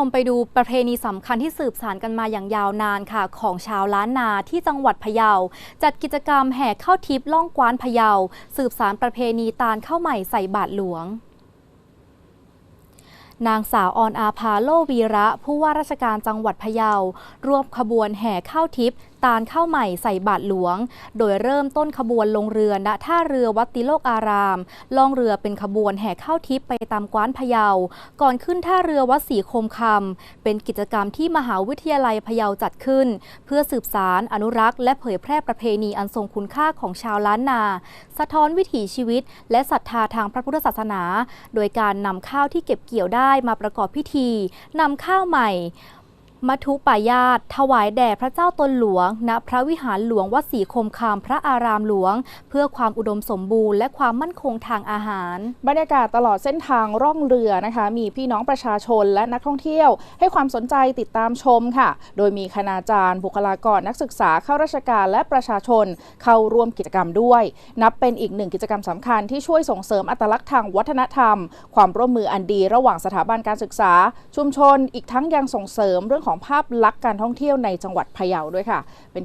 ชมไปดูประเพณีสำคัญที่สืบสานกันมาอย่างยาวนานค่ะ ของชาวล้านนาที่จังหวัดพะเยา จัดกิจกรรมแห่ข้าวทิพย์ล่องกวานพะเยา สืบสานประเพณีตาลข้าวใหม่ใส่บาทหลวง นางสาวออนอาภาโลวีระ ผู้ว่าราชการจังหวัดพะเยา ร่วมขบวนแห่ข้าวทิพย์ตาลข้าวใหม่ใส่บาทหลวง โดยเริ่มต้นขบวนลงเรือณท่าเรือวัดติโลกอาราม ล่องเรือเป็นขบวนแห่ข้าวทิพย์ไปตามกว้านพะเยา ก่อนขึ้นท่าเรือวัดศรีโคมคำเป็นกิจกรรมที่มหาวิทยาลัยพะเยาจัดขึ้น เพื่อสืบสารอนุรักษ์ และเผยแพร่ประเพณีอันทรงคุณค่าของชาวล้านนา สะท้อนวิถีชีวิต และศรัทธาทางพระพุทธศาสนา โดยการนำข้าวที่เก็บเกี่ยวได้มาประกอบพิธีนำข้าวใหม่ มัทุปายาตถวายแด่พระเจ้าตนหลวง ณพระวิหารหลวงวัดศรีคมคามพระอารามหลวง เพื่อความอุดมสมบูรณ์และความมั่นคงทางอาหาร บรรยากาศตลอดเส้นทางร่องเรือนะคะ มีพี่น้องประชาชนและนักท่องเที่ยว ให้ความสนใจติดตามชมค่ะ โดยมีคณาจารย์ บุคลากรนักศึกษาข้าราชการและประชาชนเข้าร่วมกิจกรรมด้วย นับเป็นอีกหนึ่งกิจกรรมสำคัญที่ช่วยส่งเสริมอัตลักษณ์ทางวัฒนธรรม ความร่วมมืออันดี ระหว่างสถาบันการศึกษา ชุมชน อีกทั้งยังส่งเสริมเรื่องของของภาพลักษณ์การท่องเที่ยวในจังหวัดพะเยาด้วยค่ะเป็น